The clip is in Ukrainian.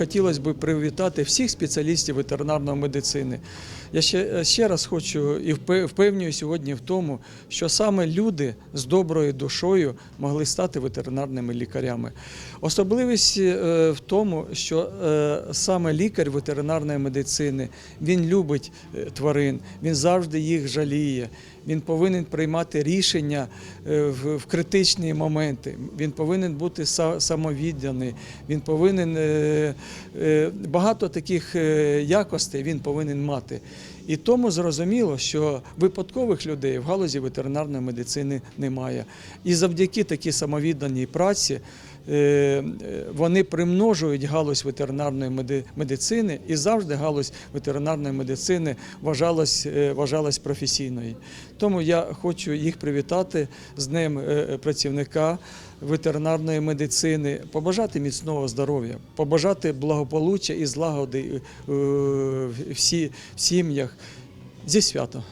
хотілося б привітати всіх спеціалістів ветеринарної медицини. Я ще, ще раз хочу і впе- впевнюю сьогодні в тому, що саме люди з доброю душою могли стати ветеринарними лікарями. Особливість е, в тому, що е, саме лікар ветеринарної медицини він любить е, тварин, він завжди їх жаліє. Він повинен приймати рішення е, в, критичні моменти. Він повинен бути самовідданий. Він повинен е, е, багато таких е, якостей він повинен мати. І тому зрозуміло, що випадкових людей в галузі ветеринарної медицини немає. І завдяки такій самовідданій праці е, е, вони примножують галузь ветеринарної меди- медицини, і завжди галузь ветеринарної медицини вважалась, е, вважалась професійною. Тому я хочу їх привітати з е, е, працівника ветеринарної медицини, побажати міцного здоров'я, побажати благополуччя і злагоди е, всі- в сім'ях зі святом.